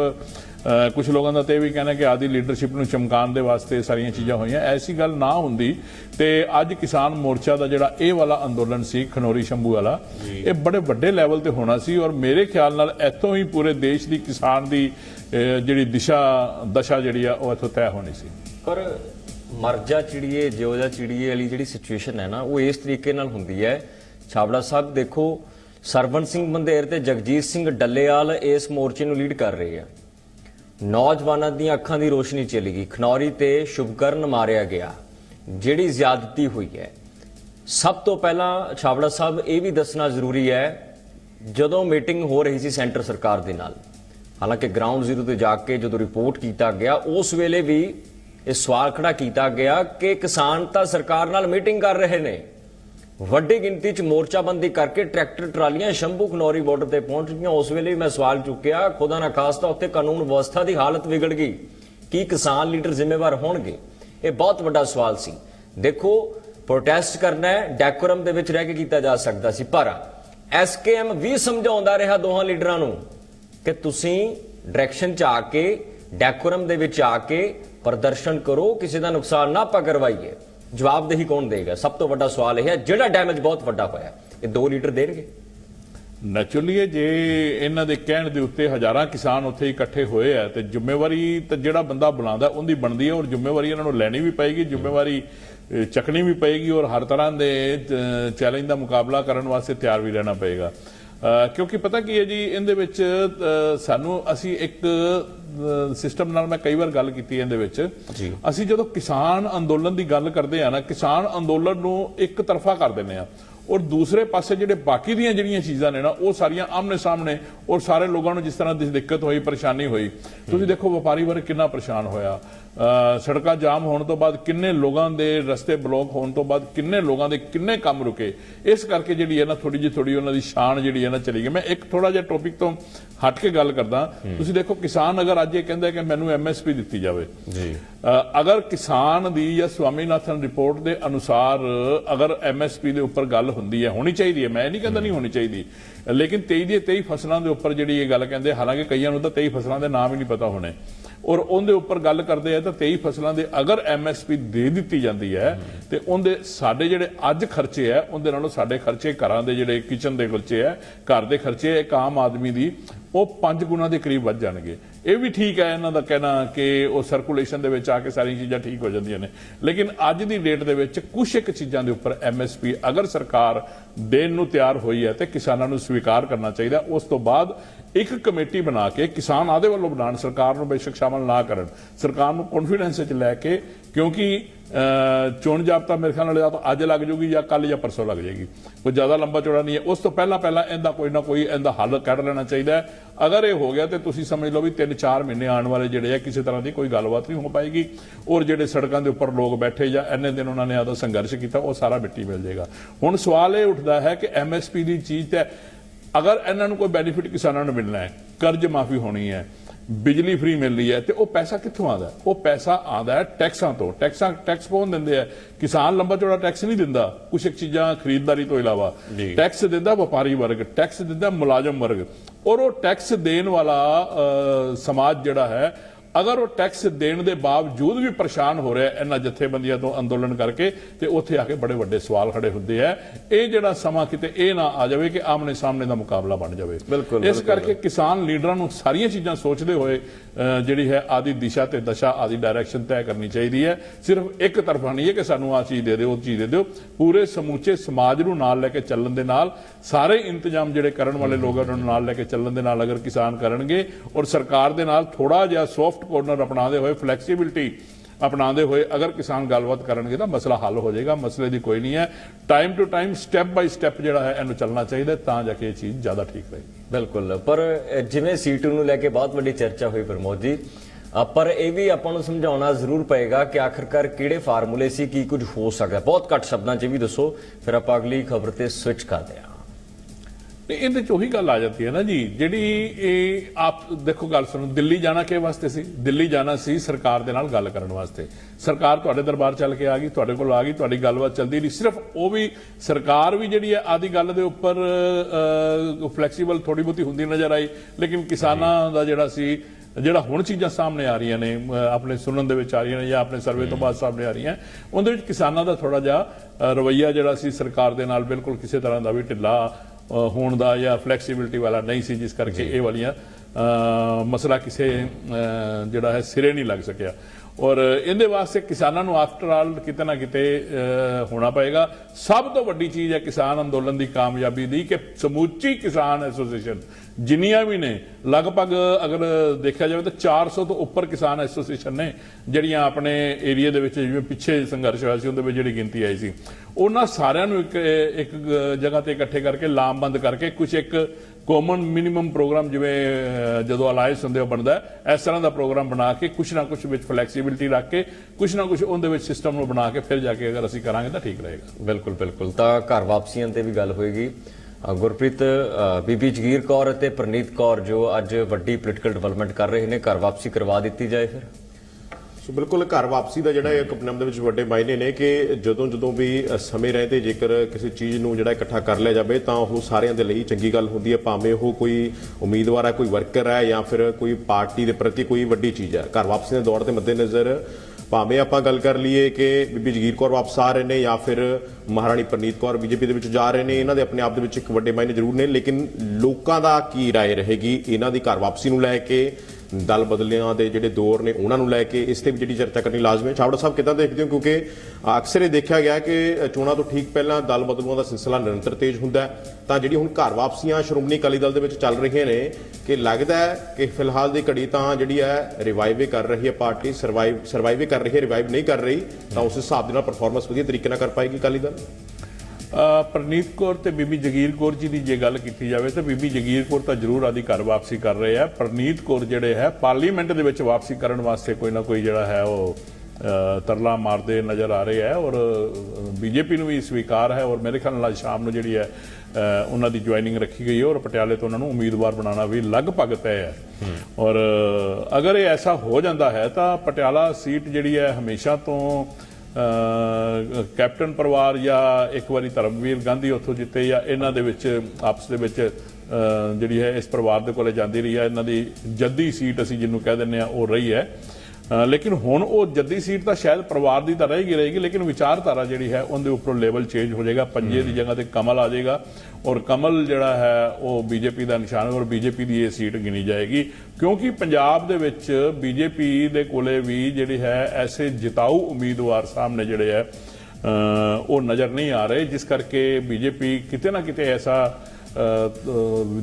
ਕੁਝ ਲੋਕਾਂ ਦਾ ਤੇ ਵੀ ਕਹਿਣਾ ਕਿ ਆਦੀ ਲੀਡਰਸ਼ਿਪ ਨੂੰ ਚਮਕਾਉਣ ਦੇ ਵਾਸਤੇ ਸਾਰੀਆਂ ਚੀਜ਼ਾਂ ਹੋਈਆਂ। ਐਸੀ ਗੱਲ ਨਾ ਹੁੰਦੀ। ਤੇ ਅੱਜ ਕਿਸਾਨ ਮੋਰਚਾ ਦਾ ਜਿਹੜਾ ਇਹ ਵਾਲਾ ਅੰਦੋਲਨ ਸੀ ਖਨੌਰੀ ਸ਼ੰਭੂ ਵਾਲਾ ਇਹ ਬੜੇ ਵੱਡੇ ਲੈਵਲ ਤੇ ਹੋਣਾ ਸੀ ਔਰ ਮੇਰੇ ਖਿਆਲ ਨਾਲ ਇੱਥੋਂ ਹੀ ਪੂਰੇ ਦੇਸ਼ ਦੀ ਕਿਸਾਨ ਦੀ ਜਿਹੜੀ ਦਿਸ਼ਾ ਦਸ਼ਾ ਜਿਹੜੀ ਆ ਉਹ ਇੱਥੋਂ ਤੈਅ ਹੋਣੀ ਸੀ। ਪਰ ਮਰਜਾ ਚਿੜੀਏ ਜਿਉ ਜਾ ਚਿੜੀਏ ਵਾਲੀ ਜਿਹੜੀ ਸਿਚੁਏਸ਼ਨ ਹੈ ਨਾ ਉਹ ਇਸ ਤਰੀਕੇ ਨਾਲ ਹੁੰਦੀ ਹੈ। ਛਾਬੜਾ ਸਾਹਿਬ ਦੇਖੋ ਸਰਵਨ ਸਿੰਘ ਬੰਦੇਰ ਤੇ ਜਗਜੀਤ ਸਿੰਘ ਡੱਲੇਵਾਲ ਇਸ ਮੋਰਚੇ ਨੂੰ ਲੀਡ ਕਰ ਰਹੇ ਆ। ਨੌਜਵਾਨਾਂ ਦੀਆਂ ਅੱਖਾਂ ਦੀ ਰੋਸ਼ਨੀ ਚਲੀ ਗਈ। ਖਨੌਰੀ ਤੇ ਸ਼ੁਭਕਰਨ ਮਾਰਿਆ ਗਿਆ, ਜਿਹੜੀ ਜ਼ਿਆਦਤੀ ਹੋਈ ਹੈ। ਸਭ ਤੋਂ ਪਹਿਲਾਂ ਛਾਬੜਾ ਸਾਹਿਬ, ਇਹ ਵੀ ਦੱਸਣਾ ਜ਼ਰੂਰੀ ਹੈ, ਜਦੋਂ ਮੀਟਿੰਗ ਹੋ ਰਹੀ ਸੀ ਸੈਂਟਰ ਸਰਕਾਰ ਦੇ ਨਾਲ, ਹਾਲਾਂਕਿ ਗਰਾਊਂਡ ਜ਼ੀਰੋ ਤੇ ਜਾ ਕੇ ਜਦੋਂ ਰਿਪੋਰਟ ਕੀਤਾ ਗਿਆ, ਉਸ ਵੇਲੇ ਵੀ ਇਹ ਸਵਾਲ ਖੜਾ ਕੀਤਾ ਗਿਆ ਕਿ ਕਿਸਾਨ ਤਾਂ ਸਰਕਾਰ ਨਾਲ ਮੀਟਿੰਗ ਕਰ ਰਹੇ ਨੇ। ਵੱਡੀ ਗਿਣਤੀ 'ਚ ਮੋਰਚਾਬੰਦੀ ਕਰਕੇ ਟਰੈਕਟਰ ਟਰਾਲੀਆਂ ਸ਼ੰਭੂ ਖਨੌਰੀ ਬਾਰਡਰ ਤੇ ਪਹੁੰਚ ਗਈਆਂ। ਉਸ ਵੇਲੇ ਮੈਂ ਸਵਾਲ ਚੁੱਕਿਆ, ਖੁਦਾ ਨਾ ਖਾਸਤਾ ਉੱਥੇ ਕਾਨੂੰਨ ਵਿਵਸਥਾ ਦੀ ਹਾਲਤ ਵਿਗੜ ਗਈ। ਕੀ ਕਿਸਾਨ ਲੀਡਰ ਜ਼ਿੰਮੇਵਾਰ ਹੋਣਗੇ? ਇਹ ਬਹੁਤ ਵੱਡਾ ਸਵਾਲ ਸੀ। ਦੇਖੋ ਪ੍ਰੋਟੈਸਟ ਕਰਨਾ ਹੈ ਡੈਕੋਰਮ ਦੇ ਵਿੱਚ ਰਹਿ ਕੇ ਕੀਤਾ ਜਾ ਸਕਦਾ ਸੀ, ਪਰ ਐਸਕੇਐਮ ਵੀ ਸਮਝਾਉਂਦਾ ਰਿਹਾ ਦੋਹਾਂ ਲੀਡਰਾਂ ਨੂੰ ਕਿ ਤੁਸੀਂ ਡਾਇਰੈਕਸ਼ਨ 'ਚ ਆ ਕੇ ਡੈਕੋਰਮ ਦੇ ਵਿੱਚ ਆ ਕੇ ਪ੍ਰਦਰਸ਼ਨ ਕਰੋ, ਕਿਸੇ ਦਾ ਨੁਕਸਾਨ ਨਾ ਆਪਾਂ ਕਰਵਾਈਏ। ਜਵਾਬਦੇਹੀ ਕੌਣ ਦੇਗਾ? ਸਭ ਤੋਂ ਵੱਡਾ ਸਵਾਲ ਇਹ ਹੈ, ਜਿਹੜਾ ਡੈਮੇਜ ਬਹੁਤ ਵੱਡਾ ਹੋਇਆ, ਇਹ ਦੋ ਲੀਡਰ ਦੇਣਗੇ? ਨੈਚੁਰਲੀ ਜੇ ਇਹਨਾਂ ਦੇ ਕਹਿਣ ਦੇ ਉੱਤੇ ਹਜ਼ਾਰਾਂ ਕਿਸਾਨ ਉੱਥੇ ਇਕੱਠੇ ਹੋਏ ਆ, ਤੇ ਜ਼ਿੰਮੇਵਾਰੀ ਤਾਂ ਜਿਹੜਾ ਬੰਦਾ ਬੁਲਾਉਂਦਾ ਉਹਦੀ ਬਣਦੀ ਹੈ, ਔਰ ਜ਼ਿੰਮੇਵਾਰੀ ਇਹਨਾਂ ਨੂੰ ਲੈਣੀ ਵੀ ਪਏਗੀ, ਜ਼ਿੰਮੇਵਾਰੀ ਚੱਕਣੀ ਵੀ ਪਏਗੀ, ਔਰ ਹਰ ਤਰ੍ਹਾਂ ਦੇ ਚੈਲੰਜ ਦਾ ਮੁਕਾਬਲਾ ਕਰਨ ਵਾਸਤੇ ਤਿਆਰ ਵੀ ਰਹਿਣਾ ਪਏਗਾ। ਕਿਉਂਕਿ ਪਤਾ ਕੀ ਹੈ ਜੀ ਇਹਦੇ ਵਿੱਚ ਸਾਨੂੰ ਅਸੀਂ ਇੱਕ ਸਿਸਟਮ ਨਾਲ ਮੈਂ ਕਈ ਵਾਰ ਗੱਲ ਕੀਤੀ ਇਹਦੇ ਵਿੱਚ। ਅਸੀਂ ਜਦੋਂ ਕਿਸਾਨ ਅੰਦੋਲਨ ਦੀ ਗੱਲ ਕਰਦੇ ਆ ਨਾ ਕਿਸਾਨ ਅੰਦੋਲਨ ਨੂੰ ਇੱਕ ਤਰਫਾ ਕਰ ਦਿੰਦੇ ਆ ਔਰ ਦੂਸਰੇ ਪਾਸੇ ਜਿਹੜੇ ਬਾਕੀ ਦੀਆਂ ਜਿਹੜੀਆਂ ਚੀਜ਼ਾਂ ਨੇ ਨਾ ਉਹ ਸਾਰੀਆਂ ਆਮਨੇ ਸਾਹਮਣੇ ਔਰ ਸਾਰੇ ਲੋਕਾਂ ਨੂੰ ਜਿਸ ਤਰ੍ਹਾਂ ਦੀ ਦਿੱਕਤ ਹੋਈ ਪਰੇਸ਼ਾਨੀ ਹੋਈ। ਤੁਸੀਂ ਦੇਖੋ ਵਪਾਰੀ ਵਰਗ ਕਿੰਨਾ ਪਰੇਸ਼ਾਨ ਹੋਇਆ। ਸੜਕਾਂ ਜਾਮ ਹੋਣ ਤੋਂ ਬਾਅਦ ਕਿੰਨੇ ਲੋਕਾਂ ਦੇ ਰਸਤੇ ਬਲੌਕ ਹੋਣ ਤੋਂ ਬਾਅਦ ਕਿੰਨੇ ਲੋਕਾਂ ਦੇ ਕਿੰਨੇ ਕੰਮ ਰੁਕੇ? ਇਸ ਕਰਕੇ ਜਿਹੜੀ ਹੈ ਨਾ ਥੋੜੀ ਜਿਹੀ ਥੋੜੀ ਉਹਨਾਂ ਦੀ ਸ਼ਾਨ ਜਿਹੜੀ ਹੈ ਨਾ ਚਲੀ ਗਈ। ਮੈਂ ਇੱਕ ਥੋੜਾ ਜਿਹਾ ਟੌਪਿਕ ਤੋਂ ਹਟ ਕੇ ਗੱਲ ਕਰਦਾ। ਤੁਸੀਂ ਦੇਖੋ ਕਿਸਾਨ ਅਗਰ ਅੱਜ ਇਹ ਕਹਿੰਦਾ ਕਿ ਮੈਨੂੰ ਐਮਐਸਪੀ ਦਿੱਤੀ ਜਾਵੇ। ਜੀ। ਅਗਰ ਕਿਸਾਨ ਦੀ ਜਾਂ ਸਵਾਮੀਨਾਥਨ ਰਿਪੋਰਟ ਦੇ ਅਨੁਸਾਰ ਅਗਰ ਐਮਐਸਪੀ ਦੇ ਉੱਪਰ ਗੱਲ ਹੁੰਦੀ ਹੈ ਹੋਣੀ ਚਾਹੀਦੀ ਹੈ। ਮੈਂ ਨਹੀਂ ਕਹਿੰਦਾ ਨਹੀਂ ਹੋਣੀ ਚਾਹੀਦੀ। ਲੇਕਿਨ 23 ਦੀ 23 ਫਸਲਾਂ ਦੇ ਉੱਪਰ ਜਿਹੜੀ ਇਹ ਗੱਲ ਕਹਿੰਦੇ ਹਾਲਾਂਕਿ ਕਈਆਂ ਨੂੰ ਤਾਂ 23 ਫਸਲਾਂ ਦੇ ਨਾਮ ਹੀ ਨਹੀਂ ਪਤਾ ਹੋਣੇ। ਔਰ ਉਹਦੇ ਉੱਪਰ ਗੱਲ ਕਰਦੇ ਆ ਤਾਂ 23 ਫਸਲਾਂ ਦੇ ਅਗਰ ਐਮਐਸਪੀ ਦੇ ਦਿੱਤੀ ਜਾਂਦੀ ਹੈ, ਤੇ ਉਹਦੇ ਸਾਡੇ ਜਿਹੜੇ ਅੱਜ ਖਰਚੇ ਆ, ਉਹਦੇ ਨਾਲੋਂ ਸਾਡੇ ਖਰਚੇ ਘਰਾਂ ਦੇ ਜਿਹੜੇ ਕਿਚਨ ਦੇ ਖਰਚੇ ਆ, ਘਰ ਦੇ ਖਰਚੇ ਇੱਕ ਆਮ ਆਦਮੀ ਦੀ ਉਹ 5 ਗੁਣਾ ਦੇ ਕਰੀਬ ਵੱਧ ਜਾਣਗੇ। ਇਹ ਵੀ ਠੀਕ ਹੈ ਇਹਨਾਂ ਦਾ ਕਹਿਣਾ ਕਿ ਉਹ ਸਰਕੂਲੇਸ਼ਨ ਦੇ ਵਿੱਚ ਆ ਕੇ ਸਾਰੀਆਂ ਚੀਜ਼ਾਂ ਠੀਕ ਹੋ ਜਾਂਦੀਆਂ ਨੇ। ਲੇਕਿਨ ਅੱਜ ਦੀ ਡੇਟ ਦੇ ਵਿੱਚ ਕੁਝ ਇੱਕ ਚੀਜ਼ਾਂ ਦੇ ਉੱਪਰ ਐਮਐਸਪੀ ਅਗਰ ਸਰਕਾਰ ਦੇਣ ਨੂੰ ਤਿਆਰ ਹੋਈ ਹੈ ਤੇ ਕਿਸਾਨਾਂ ਨੂੰ ਸਵੀਕਾਰ ਕਰਨਾ ਚਾਹੀਦਾ, ਉਸ ਤੋਂ ਬਾਅਦ ਇੱਕ ਕਮੇਟੀ ਬਣਾ ਕੇ ਕਿਸਾਨ ਆਦੇ ਵੱਲੋਂ ਬਣਾਉਣ, ਸਰਕਾਰ ਨੂੰ ਬੇਸ਼ੱਕ ਸ਼ਾਮਲ ਨਾ ਕਰਨ, ਸਰਕਾਰ ਨੂੰ ਕੌਨਫੀਡੈਂਸ ਵਿੱਚ ਲੈ ਕੇ ਕਿਉਂਕਿ ਅਹ, ਚੋਣ ਜਾਬਤਾ ਮੇਰੇ ਖਿਆਲ ਨਾਲ ਜਾਂ ਤਾਂ ਅੱਜ ਲੱਗ ਜੂਗੀ ਜਾਂ ਕੱਲ ਜਾਂ ਪਰਸੋਂ ਲੱਗ ਜਾਏਗੀ ਕੋਈ ਜ਼ਿਆਦਾ ਲੰਬਾ ਚੌੜਾ ਨਹੀਂ ਹੈ। ਉਸ ਤੋਂ ਪਹਿਲਾਂ ਪਹਿਲਾਂ ਇਹਦਾ ਕੋਈ ਨਾ ਕੋਈ ਇਹਦਾ ਹੱਲ ਕੱਢ ਲੈਣਾ ਚਾਹੀਦਾ ਹੈ। ਅਗਰ ਇਹ ਹੋ ਗਿਆ ਤੇ ਤੁਸੀਂ ਸਮਝ ਲਓ ਵੀ 3-4 ਮਹੀਨੇ ਆਉਣ ਵਾਲੇ ਜਿਹੜੇ ਆ ਕਿਸੇ ਤਰ੍ਹਾਂ ਦੀ ਕੋਈ ਗੱਲਬਾਤ ਨਹੀਂ ਹੋ ਪਾਏਗੀ। ਔਰ ਜਿਹੜੇ ਸੜਕਾਂ ਦੇ ਉੱਪਰ ਲੋਕ ਬੈਠੇ ਜਾਂ ਇੰਨੇ ਦਿਨ ਉਹਨਾਂ ਨੇ ਆਦਾ ਸੰਘਰਸ਼ ਕੀਤਾ ਉਹ ਸਾਰਾ ਮਿੱਟੀ ਮਿਲ ਜਾਏਗਾ ਹੁਣ ਸਵਾਲ ਇਹ ਉੱਠਦਾ ਹੈ ਕਿ ਐਮਐਸਪੀ ਦੀ ਚੀਜ਼ ਤੇ ਅਗਰ ਇਹਨਾਂ ਨੂੰ ਕੋਈ ਬੈਨੀਫਿਟ ਕਿਸਾਨਾਂ ਨੂੰ ਮਿਲਣਾ ਹੈ ਕਰਜ਼ ਮਾਫੀ ਹੋਣੀ ਹੈ ਬਿਜਲੀ ਫ੍ਰੀ ਮਿਲ ਰਹੀ ਹੈ ਤੇ ਉਹ ਪੈਸਾ ਕਿੱਥੋਂ ਆਉਂਦਾ? ਉਹ ਪੈਸਾ ਆਉਂਦਾ ਹੈ ਟੈਕਸਾਂ ਤੋਂ। ਟੈਕਸਾਂ ਟੈਕਸ ਕੌਣ ਦਿੰਦੇ ਆ। ਕਿਸਾਨ ਲੰਬਾ ਚੌੜਾ ਟੈਕਸ ਨਹੀਂ ਦਿੰਦਾ। ਕੁਝ ਇੱਕ ਚੀਜ਼ਾਂ ਖਰੀਦਦਾਰੀ ਤੋਂ ਇਲਾਵਾ। ਟੈਕਸ ਦਿੰਦਾ ਵਪਾਰੀ ਵਰਗ ਟੈਕਸ ਦਿੰਦਾ ਮੁਲਾਜ਼ਮ ਵਰਗ। ਔਰ ਉਹ ਟੈਕਸ ਦੇਣ ਵਾਲਾ ਸਮਾਜ ਜਿਹੜਾ ਹੈ ਅਗਰ ਉਹ ਟੈਕਸ ਦੇਣ ਦੇ ਬਾਵਜੂਦ ਵੀ ਪਰੇਸ਼ਾਨ ਹੋ ਰਿਹਾ ਇਹਨਾਂ ਜਥੇਬੰਦੀਆਂ ਤੋਂ ਅੰਦੋਲਨ ਕਰਕੇ ਤੇ ਉੱਥੇ ਆ ਕੇ ਬੜੇ ਵੱਡੇ ਸਵਾਲ ਖੜੇ ਹੁੰਦੇ ਆ। ਇਹ ਜਿਹੜਾ ਸਮਾਂ ਕਿਤੇ ਇਹ ਨਾ ਆ ਜਾਵੇ ਕਿ ਆਮਨੇ ਸਾਹਮਣੇ ਦਾ ਮੁਕਾਬਲਾ ਬਣ ਜਾਵੇ। ਇਸ। ਕਰਕੇ ਕਿਸਾਨ ਲੀਡਰਾਂ ਨੂੰ ਸਾਰੀਆਂ ਚੀਜ਼ਾਂ ਸੋਚਦੇ ਹੋਏ ਜਿਹੜੀ ਹੈ ਆਦੀ ਦਿਸ਼ਾ ਤੇ ਦਸ਼ਾ ਆਦੀ ਡਾਇਰੈਕਸ਼ਨ ਤੈਅ ਕਰਨੀ ਚਾਹੀਦੀ ਹੈ। ਸਿਰਫ ਇੱਕ ਤਰਫਾ ਨਹੀਂ ਹੈ ਕਿ ਸਾਨੂੰ ਆ ਚੀਜ਼ ਦੇ ਦਿਓ ਉਹ ਚੀਜ਼ ਦੇ ਦਿਓ। ਪੂਰੇ ਸਮੂਚੇ ਸਮਾਜ ਨੂੰ ਨਾਲ ਲੈ ਕੇ ਚੱਲਣ ਦੇ ਨਾਲ ਸਾਰੇ ਇੰਤਜ਼ਾਮ ਜਿਹੜੇ ਕਰਨ ਵਾਲੇ ਲੋਕ ਨੂੰ ਨਾਲ ਲੈ ਕੇ ਚੱਲਣ ਦੇ ਨਾਲ ਅਗਰ ਕਿਸਾਨ ਕਰਨਗੇ ਔਰ ਸਰਕਾਰ ਦੇ ਨਾਲ ਥੋੜਾ ਜਿਹਾ ਸੌਫਟ ਕੋਰਨਰ ਅਪਣਾਉਂਦੇ ਹੋਏ ਫਲੈਕਸੀਬਿਲਟੀ ਅਪਣਾਉਂਦੇ ਹੋਏ ਅਗਰ ਕਿਸਾਨ ਗੱਲਬਾਤ ਕਰਨਗੇ ਤਾਂ ਮਸਲਾ ਹੱਲ ਹੋ ਜਾਏਗਾ, ਮਸਲੇ ਦੀ ਕੋਈ ਨਹੀਂ ਹੈ। Time to time step by step ਜਿਹੜਾ ਹੈ, ਇਹਨੂੰ ਚੱਲਣਾ ਚਾਹੀਦਾ ਤਾਂ ਜਾ ਕੇ ਇਹ ਚੀਜ਼ ਜ਼ਿਆਦਾ ਠੀਕ ਰਹੇਗੀ ਬਿਲਕੁਲ, ਪਰ ਜਿਵੇਂ ਸੀਟੂ ਨੂੰ ਲੈ ਕੇ ਬਹੁਤ ਵੱਡੀ ਚਰਚਾ ਹੋਈ ਪ੍ਰਮੋਦ ਜੀ ਪਰ ਇਹ ਵੀ ਆਪਾਂ ਨੂੰ ਸਮਝਾਉਣਾ ਜ਼ਰੂਰ ਪਏਗਾ ਕਿ ਆਖਰਕਾਰ ਕਿਹੜੇ ਫਾਰਮੂਲੇ ਸੀ, ਕੀ ਕੁਝ ਹੋ ਸਕਦਾ। ਬਹੁਤ ਘੱਟ ਸ਼ਬਦਾਂ 'ਚ ਇਹ ਵੀ ਦੱਸੋ, ਫਿਰ ਆਪਾਂ ਅਗਲੀ ਖਬਰ ਤੇ ਸਵਿਚ ਕਰਦੇ ਹਾਂ। ਤੇ ਇਹਦੇ ਚ ਉਹੀ ਗੱਲ ਆ ਜਾਂਦੀ ਹੈ ਨਾ ਜੀ ਜਿਹੜੀ ਇਹ ਆਪ ਦੇਖੋ ਗੱਲ ਸੁਣੋ ਦਿੱਲੀ ਜਾਣਾ ਕਿਹ ਵਾਸਤੇ ਸੀ? ਦਿੱਲੀ ਜਾਣਾ ਸੀ ਸਰਕਾਰ ਦੇ ਨਾਲ ਗੱਲ ਕਰਨ ਵਾਸਤੇ। ਸਰਕਾਰ ਤੁਹਾਡੇ ਦਰਬਾਰ ਚੱਲ ਕੇ ਆ ਗਈ ਤੁਹਾਡੇ ਕੋਲ ਆ ਗਈ ਤੁਹਾਡੀ ਗੱਲਬਾਤ ਚੱਲਦੀ ਨਹੀਂ। ਸਿਰਫ ਉਹ ਵੀ ਸਰਕਾਰ ਵੀ ਜਿਹੜੀ ਹੈ ਆਦੀ ਗੱਲ ਦੇ ਉੱਪਰ ਫਲੈਕਸੀਬਲ ਥੋੜੀ ਬਹੁਤੀ ਹੁੰਦੀ ਨਜ਼ਰ ਆਈ ਲੇਕਿਨ ਕਿਸਾਨਾਂ ਦਾ ਜਿਹੜਾ ਸੀ ਜਿਹੜਾ ਹੁਣ ਚੀਜ਼ਾਂ ਸਾਹਮਣੇ ਆ ਰਹੀਆਂ ਨੇ ਆਪਣੇ ਸੁਣਨ ਦੇ ਵਿੱਚ ਆ ਰਹੀਆਂ ਨੇ ਜਾਂ ਆਪਣੇ ਸਰਵੇ ਤੋਂ ਬਾਅਦ ਸਾਹਮਣੇ ਆ ਰਹੀਆਂ ਉਹਦੇ ਵਿੱਚ ਕਿਸਾਨਾਂ ਦਾ ਥੋੜਾ ਜਿਹਾ ਰਵੱਈਆ ਜਿਹੜਾ ਸੀ ਸਰਕਾਰ ਦੇ ਨਾਲ ਬਿਲਕੁਲ ਕਿਸੇ ਤਰ੍ਹਾਂ ਦਾ ਵੀ ਢਿੱਲਾ ਹੋਣ ਦਾ ਜਾਂ ਫਲੈਕਸੀਬਿਲਟੀ ਵਾਲਾ ਨਹੀਂ ਸੀ ਜਿਸ ਕਰਕੇ ਇਹ ਵਾਲੀਆਂ ਮਸਲਾ ਕਿਸੇ ਜਿਹੜਾ ਹੈ ਸਿਰੇ ਨਹੀਂ ਲੱਗ ਸਕਿਆ। ਔਰ ਇਹਦੇ ਵਾਸਤੇ ਕਿਸਾਨਾਂ ਨੂੰ ਆਫਟਰ ਆਲ ਕਿਤੇ ਨਾ ਕਿਤੇ ਹੋਣਾ ਪਏਗਾ। ਸਭ ਤੋਂ ਵੱਡੀ ਚੀਜ਼ ਹੈ ਕਿਸਾਨ ਅੰਦੋਲਨ ਦੀ ਕਾਮਯਾਬੀ ਦੀ ਕਿ ਸਮੁੱਚੀ ਕਿਸਾਨ ਐਸੋਸੀਏਸ਼ਨ ਜਿੰਨੀਆਂ ਵੀ ਨੇ, ਲਗਭਗ ਅਗਰ ਦੇਖਿਆ ਜਾਵੇ ਤਾਂ 400 ਤੋਂ ਉੱਪਰ ਕਿਸਾਨ ਐਸੋਸੀਏਸ਼ਨ ਨੇ ਜਿਹੜੀਆਂ ਆਪਣੇ ਏਰੀਆ ਦੇ ਵਿੱਚ, ਜਿਵੇਂ ਪਿੱਛੇ ਸੰਘਰਸ਼ ਹੋਇਆ ਸੀ, ਉਹਦੇ ਵਿੱਚ ਜਿਹੜੀ ਗਿਣਤੀ ਆਈ ਸੀ। ਉਹਨਾਂ ਸਾਰਿਆਂ ਨੂੰ ਇੱਕ ਇੱਕ ਜਗ੍ਹਾ ਤੇ ਇਕੱਠੇ ਕਰਕੇ, ਲਾਮਬੰਦ ਕਰਕੇ ਕੁਝ ਇੱਕ ਕਾਮਨ ਮਿਨੀਮਮ ਪ੍ਰੋਗਰਾਮ ਜਿਵੇਂ ਜਦੋਂ ਅਲਾਈਅੰਸ ਹੁੰਦੇ ਉਹ ਬਣਦਾ ਇਸ ਤਰ੍ਹਾਂ ਦਾ ਪ੍ਰੋਗਰਾਮ ਬਣਾ ਕੇ ਕੁਝ ਨਾ ਕੁਝ ਵਿੱਚ ਫਲੈਕਸੀਬਿਲਟੀ ਰੱਖ ਕੇ ਕੁਝ ਨਾ ਕੁਝ ਉਹਦੇ ਵਿੱਚ ਸਿਸਟਮ ਨੂੰ ਬਣਾ ਕੇ ਫਿਰ ਜਾ ਕੇ ਅਗਰ ਅਸੀਂ ਕਰਾਂਗੇ ਤਾਂ ਠੀਕ ਰਹੇਗਾ। ਬਿਲਕੁਲ ਬਿਲਕੁਲ। ਤਾਂ ਘਰ ਵਾਪਸੀਆਂ ਤੇ ਵੀ ਗੱਲ ਹੋਏਗੀ। ਗੁਰਪ੍ਰੀਤ ਬੀਬੀ ਜਗੀਰ ਕੌਰ ਅਤੇ ਪ੍ਰਨੀਤ ਕੌਰ ਜੋ ਅੱਜ ਵੱਡੀ ਪੋਲੀਟੀਕਲ ਡਿਵੈਲਪਮੈਂਟ ਕਰ ਰਹੇ ਨੇ, ਘਰ ਵਾਪਸੀ ਕਰਵਾ ਦਿੱਤੀ ਜਾਏ ਫਿਰ। ਸੋ ਬਿਲਕੁਲ ਘਰ ਵਾਪਸੀ ਦਾ ਜਿਹੜਾ ਇੱਕ ਆਪਣੇ ਆਪ ਦੇ ਵਿੱਚ ਵੱਡੇ ਮਾਇਨੇ ਨੇ ਕਿ ਜਦੋਂ ਜਦੋਂ ਵੀ ਸਮੇਂ ਰਹਿੰਦੇ ਜੇਕਰ ਕਿਸੇ ਚੀਜ਼ ਨੂੰ ਜਿਹੜਾ ਇਕੱਠਾ ਕਰ ਲਿਆ ਜਾਵੇ, ਤਾਂ ਉਹ ਸਾਰਿਆਂ ਦੇ ਲਈ ਚੰਗੀ ਗੱਲ ਹੁੰਦੀ ਹੈ। ਭਾਵੇਂ ਉਹ ਕੋਈ ਉਮੀਦਵਾਰ ਹੈ, ਕੋਈ ਵਰਕਰ ਹੈ ਜਾਂ ਫਿਰ ਕੋਈ ਪਾਰਟੀ ਦੇ ਪ੍ਰਤੀ ਕੋਈ ਵੱਡੀ ਚੀਜ਼ ਹੈ। ਘਰ ਵਾਪਸੀ ਦੇ ਦੌਰ ਦੇ ਮੱਦੇਨਜ਼ਰ ਭਾਵੇਂ ਆਪਾਂ ਗੱਲ ਕਰ ਲਈਏ ਕਿ ਬੀਬੀ ਜਗੀਰ ਕੌਰ ਵਾਪਸ ਆ ਰਹੇ ਨੇ ਜਾਂ ਫਿਰ ਮਹਾਰਾਣੀ ਪ੍ਰਨੀਤ ਕੌਰ ਬੀਜੇਪੀ ਦੇ ਵਿੱਚ ਜਾ ਰਹੇ ਨੇ, ਇਹਨਾਂ ਦੇ ਆਪਣੇ ਆਪ ਦੇ ਵਿੱਚ ਇੱਕ ਵੱਡੇ ਮਾਇਨੇ ਜ਼ਰੂਰ ਨੇ, ਲੇਕਿਨ ਲੋਕਾਂ ਦਾ ਕੀ ਰਾਏ ਰਹੇਗੀ? ਇਹਨਾਂ ਦੀ ਘਰ ਵਾਪਸੀ ਨੂੰ ਲੈ ਕੇ ਦਲ ਬਦਲਿਆਂ ਦੇ ਜਿਹੜੇ ਦੌਰ ਨੇ ਉਹਨਾਂ ਨੂੰ ਲੈ ਕੇ ਇਸ ਤੇ ਵੀ ਜਿਹੜੀ ਚਰਚਾ ਕਰਨੀ ਲਾਜ਼ਮੀ ਹੈ। ਛਾਵੜਾ ਸਾਹਿਬ, ਕਿਦਾਂ ਦੇਖਦੇ ਹੋ? ਕਿਉਂਕਿ ਅਕਸਰ ਇਹ ਦੇਖਿਆ ਗਿਆ ਕਿ ਚੋਣਾਂ ਤੋਂ ਠੀਕ ਪਹਿਲਾਂ ਦਲ ਬਦਲੂਆਂ ਦਾ ਸਿਲਸਿਲਾ ਨਿਰੰਤਰ ਤੇਜ਼ ਹੁੰਦਾ ਤਾਂ ਜਿਹੜੀ ਹੁਣ ਘਰ ਵਾਪਸੀਆਂ ਸ਼੍ਰੋਮਣੀ ਅਕਾਲੀ ਦਲ ਦੇ ਵਿੱਚ ਚੱਲ ਰਹੀਆਂ ਨੇ, ਕਿ ਲੱਗਦਾ ਹੈ ਕਿ ਫਿਲਹਾਲ ਦੀ ਘੜੀ ਤਾਂ ਜਿਹੜੀ ਹੈ ਰਿਵਾਈਵ ਕਰ ਰਹੀ ਹੈ ਪਾਰਟੀ ਸਰਵਾਈਵ ਸਰਵਾਈਵ ਕਰ ਰਹੀ ਹੈ ਰਿਵਾਈਵ ਨਹੀਂ ਕਰ ਰਹੀ, ਤਾਂ ਉਸ ਹਿਸਾਬ ਦੇ ਨਾਲ ਪਰਫਾਰਮੈਂਸ ਵਧੀਆ ਤਰੀਕੇ ਨਾਲ ਕਰ ਪਾਏਗੀ ਅਕਾਲੀ ਦਲ। ਪ੍ਰਨੀਤ ਕੌਰ ਤੇ ਬੀਬੀ ਜਗੀਰ ਕੌਰ ਜੀ ਦੀ ਜੇ ਗੱਲ ਕੀਤੀ ਜਾਵੇ ਤਾਂ ਬੀਬੀ ਜਗੀਰ ਕੌਰ ਤਾਂ ਜ਼ਰੂਰ ਆਦੀ ਘਰ ਵਾਪਸੀ ਕਰ ਰਹੇ ਆ। ਪ੍ਰਨੀਤ ਕੌਰ ਜਿਹੜੇ ਹੈ ਪਾਰਲੀਮੈਂਟ ਦੇ ਵਿੱਚ ਵਾਪਸੀ ਕਰਨ ਵਾਸਤੇ ਕੋਈ ਨਾ ਕੋਈ ਜਿਹੜਾ ਹੈ ਉਹ ਤਰਲਾ ਮਾਰਦੇ ਨਜ਼ਰ ਆ ਰਹੇ ਹੈ ਔਰ ਬੀਜੇਪੀ ਨੂੰ ਵੀ ਸਵੀਕਾਰ ਹੈ ਔਰ ਮੇਰੇ ਖਿਆਲ ਨਾਲ ਸ਼ਾਮ ਨੂੰ ਜਿਹੜੀ ਹੈ ਉਹਨਾਂ ਦੀ ਜੁਆਇਨਿੰਗ ਰੱਖੀ ਗਈ ਹੈ ਔਰ ਪਟਿਆਲੇ ਤੋਂ ਉਹਨਾਂ ਨੂੰ ਉਮੀਦਵਾਰ ਬਣਾਉਣਾ ਵੀ ਲਗਭਗ ਤੈਅ ਹੈ। ਔਰ ਅਗਰ ਇਹ ਐਸਾ ਹੋ ਜਾਂਦਾ ਹੈ ਤਾਂ ਪਟਿਆਲਾ ਸੀਟ ਜਿਹੜੀ ਹੈ ਹਮੇਸ਼ਾ ਤੋਂ ਕੈਪਟਨ ਪਰਿਵਾਰ ਜਾਂ ਇੱਕ ਵਾਰੀ ਧਰਮਵੀਰ ਗਾਂਧੀ ਉੱਥੋਂ ਜਿੱਤੇ ਜਾਂ ਇਹਨਾਂ ਦੇ ਵਿੱਚ, ਆਪਸ ਦੇ ਵਿੱਚ ਜਿਹੜੀ ਹੈ ਇਸ ਪਰਿਵਾਰ ਦੇ ਕੋਲੇ ਜਾਂਦੀ ਰਹੀ ਹੈ। ਇਹਨਾਂ ਦੀ ਜੱਦੀ ਸੀਟ ਅਸੀਂ ਜਿਹਨੂੰ ਕਹਿ ਦਿੰਦੇ ਆ ਉਹ ਰਹੀ ਹੈ। ਲੇਕਿਨ ਹੁਣ ਉਹ ਜੱਦੀ ਸੀਟ ਤਾਂ ਸ਼ਾਇਦ ਪਰਿਵਾਰ ਦੀ ਤਾਂ ਰਹੇਗੀ ਰਹੇਗੀ, ਲੇਕਿਨ ਵਿਚਾਰਧਾਰਾ ਜਿਹੜੀ ਹੈ ਉਹਦੇ ਉੱਪਰੋਂ ਲੈਵਲ ਚੇਂਜ ਹੋ ਜਾਏਗਾ, ਪੰਜੇ ਦੀ ਜਗ੍ਹਾ ਤੇ ਕਮਲ ਆ ਜਾਏਗਾ ਔਰ ਕਮਲ ਜਿਹੜਾ ਹੈ ਉਹ ਬੀਜੇਪੀ ਦਾ ਨਿਸ਼ਾਨ ਹੈ ਔਰ ਬੀਜੇਪੀ ਦੀ ਇਹ ਸੀਟ ਗਿਣੀ ਜਾਏਗੀ। ਕਿਉਂਕਿ ਪੰਜਾਬ ਦੇ ਵਿੱਚ ਬੀਜੇਪੀ ਦੇ ਕੋਲੇ ਵੀ ਜਿਹੜੀ ਹੈ ਐਸੇ ਜਿਤਾਊ ਉਮੀਦਵਾਰ ਸਾਹਮਣੇ ਜਿਹੜੇ ਹੈ ਉਹ ਨਜ਼ਰ ਨਹੀਂ ਆ ਰਹੇ, ਜਿਸ ਕਰਕੇ ਬੀਜੇਪੀ ਕਿਤੇ ਨਾ ਕਿਤੇ ਐਸਾ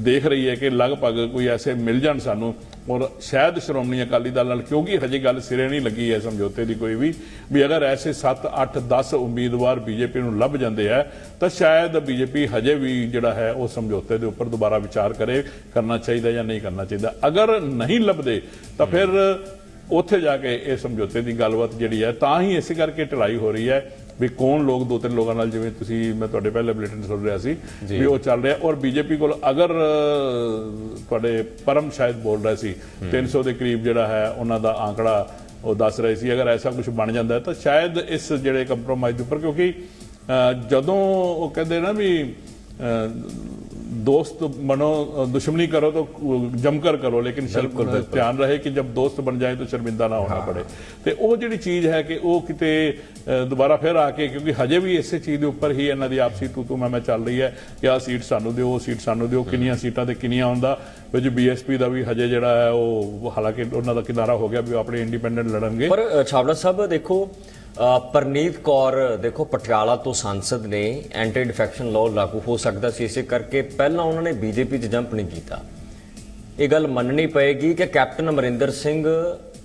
ਦੇਖ ਰਹੀ ਹੈ ਕਿ ਲਗਭਗ ਕੋਈ ਐਸੇ ਮਿਲ ਜਾਣ ਸਾਨੂੰ। ਔਰ ਸ਼ਾਇਦ ਸ਼੍ਰੋਮਣੀ ਅਕਾਲੀ ਦਲ ਨਾਲ ਕਿਉਂਕਿ ਹਜੇ ਗੱਲ ਸਿਰੇ ਨਹੀਂ ਲੱਗੀ ਹੈ ਸਮਝੌਤੇ ਦੀ ਕੋਈ ਵੀ ਵੀ ਅਗਰ ਐਸੇ 7 8 10 ਉਮੀਦਵਾਰ ਬੀਜੇਪੀ ਨੂੰ ਲੱਭ ਜਾਂਦੇ ਹੈ, ਤਾਂ ਸ਼ਾਇਦ ਬੀਜੇਪੀ ਹਜੇ ਵੀ ਜਿਹੜਾ ਹੈ ਉਹ ਸਮਝੌਤੇ ਦੇ ਉੱਪਰ ਦੁਬਾਰਾ ਵਿਚਾਰ ਕਰੇ, ਕਰਨਾ ਚਾਹੀਦਾ ਜਾਂ ਨਹੀਂ ਕਰਨਾ ਚਾਹੀਦਾ। ਅਗਰ ਨਹੀਂ ਲੱਭਦੇ, ਤਾਂ ਫਿਰ ਉੱਥੇ ਜਾ ਕੇ ਇਹ ਸਮਝੌਤੇ ਦੀ ਗੱਲਬਾਤ ਜਿਹੜੀ ਹੈ, ਤਾਂ ਹੀ ਇਸੇ ਕਰਕੇ ਢਿਲਾਈ ਹੋ ਰਹੀ ਹੈ ਵੀ ਕੌਣ ਲੋਕ ਦੋ ਤਿੰਨ ਲੋਕਾਂ ਨਾਲ ਜਿਵੇਂ ਤੁਸੀਂ ਮੈਂ ਤੁਹਾਡੇ ਪਹਿਲੇ ਬੁਲੇਟਿਨ ਸੁਣ ਰਿਹਾ ਸੀ ਵੀ ਉਹ ਚੱਲ ਰਿਹਾ ਔਰ ਬੀਜੇਪੀ ਕੋਲ ਅਗਰ ਤੁਹਾਡੇ ਪਰਮ ਸ਼ਾਇਦ ਬੋਲ ਰਿਹਾ ਸੀ 300 ਦੇ ਕਰੀਬ ਜਿਹੜਾ ਹੈ ਉਹਨਾਂ ਦਾ ਆંકੜਾ ਉਹ ਦੱਸ ਰਹੇ ਸੀ ਅਗਰ ਐਸਾ ਕੁਝ ਬਣ ਜਾਂਦਾ ਤਾਂ ਸ਼ਾਇਦ ਇਸ ਜਿਹੜੇ ਕੰਪਰੋਮਾਈਜ਼ ਦੇ ਉੱਪਰ ਕਿਉਂਕਿ ਜਦੋਂ ਉਹ ਕਹਿੰਦੇ ਨਾ ਵੀ दोस्त बनो दुश्मनी करो तो जमकर करो लेकिन शर्म ਧਿਆਨ ਰਹੇ ਕਿ ਜਬ ਦੋਸਤ ਬਣ ਜਾਏ ਤਾਂ ਸ਼ਰਮਿੰਦਾ ਨਾ ਹੋਣਾ ਪੜੇ ਤੇ ਉਹ ਜਿਹੜੀ ਚੀਜ਼ ਹੈ ਕਿ ਉਹ ਕਿਤੇ ਦੁਬਾਰਾ ਫਿਰ ਆ ਕੇ ਕਿਉਂਕਿ ਹਜੇ ਵੀ ਇਸੇ ਚੀਜ਼ ਦੇ ਉੱਪਰ ਹੀ ਇਹਨਾਂ ਦੀ ਆਪਸੀ ਤੂ ਤੂ ਮੈਂ ਮੈਂ ਚੱਲ ਰਹੀ ਹੈ ਕਿ ਆ ਸੀਟ ਸਾਨੂੰ ਦਿਓ ਉਹ ਸੀਟ ਸਾਨੂੰ ਦਿਓ ਕਿੰਨੀਆਂ ਸੀਟਾਂ ਤੇ ਕਿੰਨੀਆਂ ਆਉਂਦਾ ਵਿੱਚ ਬੀਐਸਪੀ ਦਾ ਵੀ ਹਜੇ ਜਿਹੜਾ ਹੈ ਉਹ ਹਾਲਾਂਕਿ ਉਹਨਾਂ ਦਾ ਕਿਨਾਰਾ ਹੋ ਗਿਆ ਵੀ ਆਪਣੇ ਇੰਡੀਪੈਂਡੈਂਟ ਲੜਨਗੇ ਪਰ ਛਾਵੜਾ ਸਾਹਿਬ ਦੇਖੋ ਪਰਨੀਤ ਕੌਰ, ਦੇਖੋ, ਪਟਿਆਲਾ ਤੋਂ ਸੰਸਦ ਨੇ ਐਂਟੀ ਡਿਫੈਕਸ਼ਨ ਲਾਅ ਲਾਗੂ ਹੋ ਸਕਦਾ ਸੀ, ਇਸੇ ਕਰਕੇ ਪਹਿਲਾਂ ਉਹਨਾਂ ਨੇ ਬੀਜੇਪੀ 'ਚ ਜੰਪ ਨਹੀਂ ਕੀਤਾ। ਇਹ ਗੱਲ ਮੰਨਣੀ ਪਏਗੀ ਕਿ ਕੈਪਟਨ ਅਮਰਿੰਦਰ ਸਿੰਘ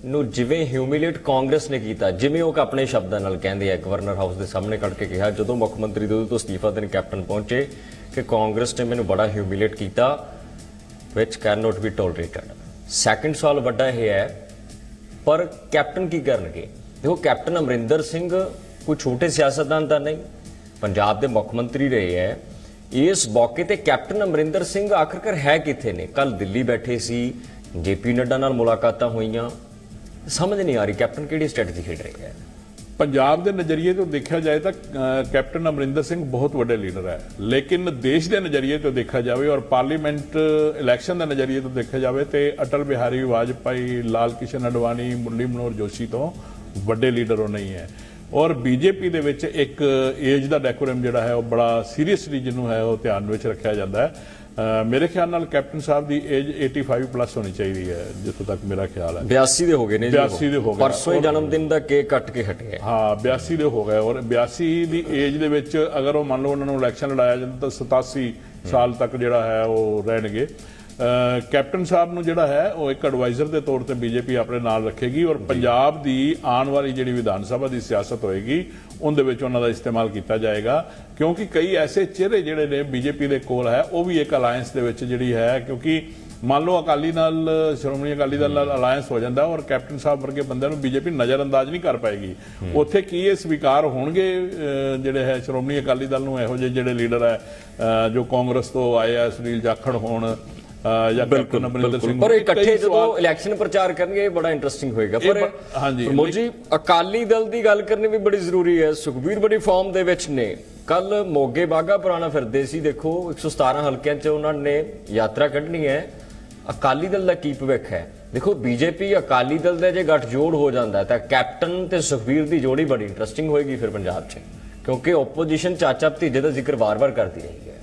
ਨੂੰ ਜਿਵੇਂ ਹਿਊਮਿਲੇਟ ਕਾਂਗਰਸ ਨੇ ਕੀਤਾ, ਜਿਵੇਂ ਉਹ ਆਪਣੇ ਸ਼ਬਦਾਂ ਨਾਲ ਕਹਿੰਦੇ ਆ ਗਵਰਨਰ ਹਾਊਸ ਦੇ ਸਾਹਮਣੇ ਕੱਢ ਕੇ ਕਿਹਾ, ਜਦੋਂ ਮੁੱਖ ਮੰਤਰੀ ਦੇ ਤੋਂ ਅਸਤੀਫਾ ਦੇਣ ਕੈਪਟਨ ਪਹੁੰਚੇ ਕਿ ਕਾਂਗਰਸ ਨੇ ਮੈਨੂੰ ਬੜਾ ਹਿਊਮਿਲੇਟ ਕੀਤਾ, which cannot be tolerated second ਸਵਾਲ ਵੱਡਾ ਇਹ ਹੈ, ਪਰ ਕੈਪਟਨ ਕੀ ਕਰਨਗੇ? ਦੇਖੋ, ਕੈਪਟਨ ਅਮਰਿੰਦਰ ਸਿੰਘ ਕੋਈ ਛੋਟੇ ਸਿਆਸਤਦਾਨ ਤਾਂ ਨਹੀਂ, ਪੰਜਾਬ ਦੇ ਮੁੱਖ ਮੰਤਰੀ ਰਹੇ ਹੈ ਇਸ ਮੌਕੇ ਤੇ ਕੈਪਟਨ ਅਮਰਿੰਦਰ ਸਿੰਘ ਆਖਰਕਾਰ ਹੈ ਕਿੱਥੇ ਨੇ? ਕੱਲ ਦਿੱਲੀ ਬੈਠੇ ਸੀ, ਜੇਪੀ ਨੱਡਾ ਨਾਲ ਮੁਲਾਕਾਤਾਂ ਹੋਈਆਂ। ਸਮਝ ਨਹੀਂ ਆ ਰਹੀ ਕੈਪਟਨ ਕਿਹੜੀ ਸਟ੍ਰੈਟਜੀ ਖੇਡ ਰਿਹਾ ਹੈ। ਪੰਜਾਬ ਦੇ ਨਜ਼ਰੀਏ ਤੋਂ ਦੇਖਿਆ ਜਾਏ ਤਾਂ ਕੈਪਟਨ ਅਮਰਿੰਦਰ ਸਿੰਘ ਬਹੁਤ ਵੱਡੇ ਲੀਡਰ ਹੈ। ਲੇਕਿਨ ਦੇਸ਼ ਦੇ ਨਜ਼ਰੀਏ ਤੋਂ ਦੇਖਿਆ ਜਾਵੇ ਔਰ ਪਾਰਲੀਮੈਂਟ ਇਲੈਕਸ਼ਨ ਦੇ ਨਜ਼ਰੀਏ ਤੋਂ ਦੇਖਿਆ ਜਾਵੇ ਤੇ ਅਟਲ ਬਿਹਾਰੀ ਵਾਜਪਾਈ, ਲਾਲ ਕਿਸ਼ਨ ਅਡਵਾਨੀ, ਮੁਰਲੀ ਮਨੋਹਰ ਜੋਸ਼ੀ ਤੋਂ ਵੱਡੇ ਲੀਡਰ ਉਹ ਨਹੀਂ ਹੈ। ਔਰ ਬੀਜੇਪੀ ਦੇ ਵਿੱਚ ਇੱਕ ਏਜ ਦਾ ਡੈਕੋਰਮ ਜਿਹੜਾ ਹੈ ਉਹ ਬੜਾ ਸੀਰੀਅਸਲੀ ਜਿਹਨੂੰ ਹੈ ਉਹ ਧਿਆਨ ਵਿੱਚ ਰੱਖਿਆ ਜਾਂਦਾ ਹੈ। ਮੇਰੇ ਖਿਆਲ ਨਾਲ ਕੈਪਟਨ ਸਾਹਿਬ ਦੀ ਏਜ 85 ਪਲੱਸ ਹੋਣੀ ਚਾਹੀਦੀ ਹੈ ਜਿੱਥੋਂ ਤੱਕ ਮੇਰਾ ਖਿਆਲ ਹੈ। 82 ਦੇ ਹੋ ਗਏ ਨੇ ਜੀ ਉਹ। 82 ਦੇ ਹੋ ਗਏ। ਪਰਸੋਂ ਜਨਮ ਦਿਨ ਦਾ ਕੇਕ ਕੱਟ ਕੇ ਹਟੇ ਹੈ ਹਾਂ 82 ਦੇ ਹੋ ਗਏ। ਔਰ 82 ਦੀ ਏਜ ਦੇ ਵਿੱਚ ਅਗਰ ਉਹ ਮੰਨ ਲਓ ਉਹਨਾਂ ਨੂੰ ਇਲੈਕਸ਼ਨ ਲੜਾਇਆ ਜਾਂਦਾ ਤਾਂ 87 ਸਾਲ ਤੱਕ ਜਿਹੜਾ ਹੈ ਉਹ ਰਹਿਣਗੇ। ਕੈਪਟਨ ਸਾਹਿਬ ਨੂੰ ਜਿਹੜਾ ਹੈ ਉਹ ਇੱਕ ਐਡਵਾਈਜ਼ਰ ਦੇ ਤੌਰ ਤੇ ਬੀਜੇਪੀ ਆਪਣੇ ਨਾਲ ਰੱਖੇਗੀ ਔਰ ਪੰਜਾਬ ਦੀ ਆਉਣ ਵਾਲੀ ਜਿਹੜੀ ਵਿਧਾਨ ਸਭਾ ਦੀ ਸਿਆਸਤ ਹੋਏਗੀ ਉਹਦੇ ਵਿੱਚ ਉਹਨਾਂ ਦਾ ਇਸਤੇਮਾਲ ਕੀਤਾ ਜਾਏਗਾ। ਕਿਉਂਕਿ ਕਈ ਐਸੇ ਚਿਹਰੇ ਜਿਹੜੇ ਨੇ ਬੀਜੇਪੀ ਦੇ ਕੋਲ ਹੈ ਉਹ ਵੀ ਇੱਕ ਅਲਾਈਅੰਸ ਦੇ ਵਿੱਚ ਜਿਹੜੀ ਹੈ ਕਿਉਂਕਿ ਮੰਨ ਲਓ ਅਕਾਲੀ ਨਾਲ ਸ਼੍ਰੋਮਣੀ ਅਕਾਲੀ ਦਲ ਨਾਲ ਅਲਾਈਅੰਸ ਹੋ ਜਾਂਦਾ ਔਰ ਕੈਪਟਨ ਸਾਹਿਬ ਵਰਗੇ ਬੰਦਿਆਂ ਨੂੰ ਬੀਜੇਪੀ ਨਜ਼ਰਅੰਦਾਜ਼ ਨਹੀਂ ਕਰ ਪਾਏਗੀ। ਉੱਥੇ ਕੀ ਇਹ ਸਵੀਕਾਰ ਹੋਣਗੇ ਜਿਹੜੇ ਹੈ ਸ਼੍ਰੋਮਣੀ ਅਕਾਲੀ ਦਲ ਨੂੰ? ਇਹੋ ਜਿਹੇ ਜਿਹੜੇ ਲੀਡਰ ਹੈ ਜੋ ਕਾਂਗਰਸ ਤੋਂ ਆਏ ਆ ਸੁਨੀਲ ਜਾਖੜ ਹੋਣ ਜਾਂ ਕੈਪਟਨ ਅਮਰਿੰਦਰ ਸਿੰਘ ਪਰ ਇਕੱਠੇ ਜਦੋਂ ਇਲੈਕਸ਼ਨ ਪ੍ਰਚਾਰ ਕਰਨਗੇ ਇਹ ਬੜਾ ਇੰਟਰਸਟਿੰਗ ਹੋਏਗਾ। ਪਰ ਹਾਂਜੀ, ਪ੍ਰਮੋਦ ਜੀ ਅਕਾਲੀ ਦਲ ਦੀ ਗੱਲ ਕਰਨੀ ਵੀ ਬੜੀ ਜ਼ਰੂਰੀ ਹੈ। ਸੁਖਬੀਰ ਬੜੀ ਫਾਰਮ ਦੇ ਵਿੱਚ ਨੇ। ਕੱਲ ਮੋਗੇ ਬਾਗਾ ਪੁਰਾਣਾ ਫਿਰਦੇ ਸੀ ਦੇਖੋ 117 ਹਲਕਿਆਂ 'ਚ ਉਹਨਾਂ ਨੇ ਯਾਤਰਾ ਕੱਢਣੀ ਹੈ। ਅਕਾਲੀ ਦਲ ਦਾ ਕੀ ਭਵਿੱਖ ਹੈ? ਦੇਖੋ ਬੀਜੇਪੀ ਅਕਾਲੀ ਦਲ ਦਾ ਜੇ ਗੱਠਜੋੜ ਹੋ ਜਾਂਦਾ ਤਾਂ ਕੈਪਟਨ ਤੇ ਸੁਖਬੀਰ ਦੀ ਜੋੜੀ ਬੜੀ ਇੰਟਰਸਟਿੰਗ ਹੋਏਗੀ ਫਿਰ ਪੰਜਾਬ 'ਚ। ਕਿਉਂਕਿ ਆਪੋਜੀਸ਼ਨ ਚਾਚਾ ਭਤੀਜੇ ਦਾ ਜ਼ਿਕਰ ਵਾਰ-ਵਾਰ ਕਰਦੀ ਰਹੀ ਹੈ।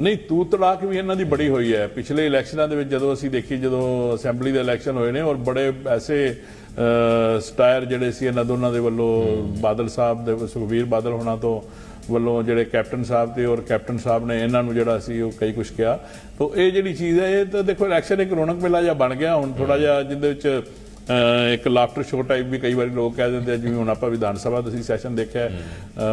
ਨਹੀਂ, ਤੂ ਤੜਾਕ ਵੀ ਇਹਨਾਂ ਦੀ ਬੜੀ ਹੋਈ ਹੈ। ਪਿਛਲੇ ਇਲੈਕਸ਼ਨਾਂ ਦੇ ਵਿੱਚ ਜਦੋਂ ਅਸੀਂ ਦੇਖੀ, ਜਦੋਂ ਅਸੈਂਬਲੀ ਦੇ ਇਲੈਕਸ਼ਨ ਹੋਏ ਨੇ ਔਰ ਬੜੇ ਐਸੇ ਸਟਾਇਰ ਜਿਹੜੇ ਸੀ ਇਹਨਾਂ ਦੋਨਾਂ ਦੇ ਵੱਲੋਂ, ਬਾਦਲ ਸਾਹਿਬ ਦੇ, ਸੁਖਬੀਰ ਬਾਦਲ ਹੋਣਾ ਤੋਂ ਵੱਲੋਂ ਜਿਹੜੇ ਕੈਪਟਨ ਸਾਹਿਬ ਤੇ ਔਰ ਕੈਪਟਨ ਸਾਹਿਬ ਨੇ ਇਹਨਾਂ ਨੂੰ ਜਿਹੜਾ ਸੀ ਉਹ ਕਈ ਕੁਝ ਕਿਹਾ। ਤਾਂ ਇਹ ਜਿਹੜੀ ਚੀਜ਼ ਹੈ, ਇਹ ਤਾਂ ਦੇਖੋ ਇਲੈਕਸ਼ਨ ਇੱਕ ਰੌਣਕ ਮੇਲਾ ਜਿਹਾ ਬਣ ਗਿਆ। ਹੁਣ ਥੋੜਾ ਜਿਹਾ ਜਿਹਦੇ ਵਿੱਚ ਇੱਕ ਲਾਫਟਰ ਸ਼ੋ ਟਾਈਪ ਵੀ ਕਈ ਵਾਰੀ ਲੋਕ ਕਹਿ ਦਿੰਦੇ ਆ ਜਿਵੇਂ ਹੁਣ ਆਪਾਂ ਵਿਧਾਨ ਸਭਾ ਦਾ ਅਸੀਂ ਸੈਸ਼ਨ ਦੇਖਿਆ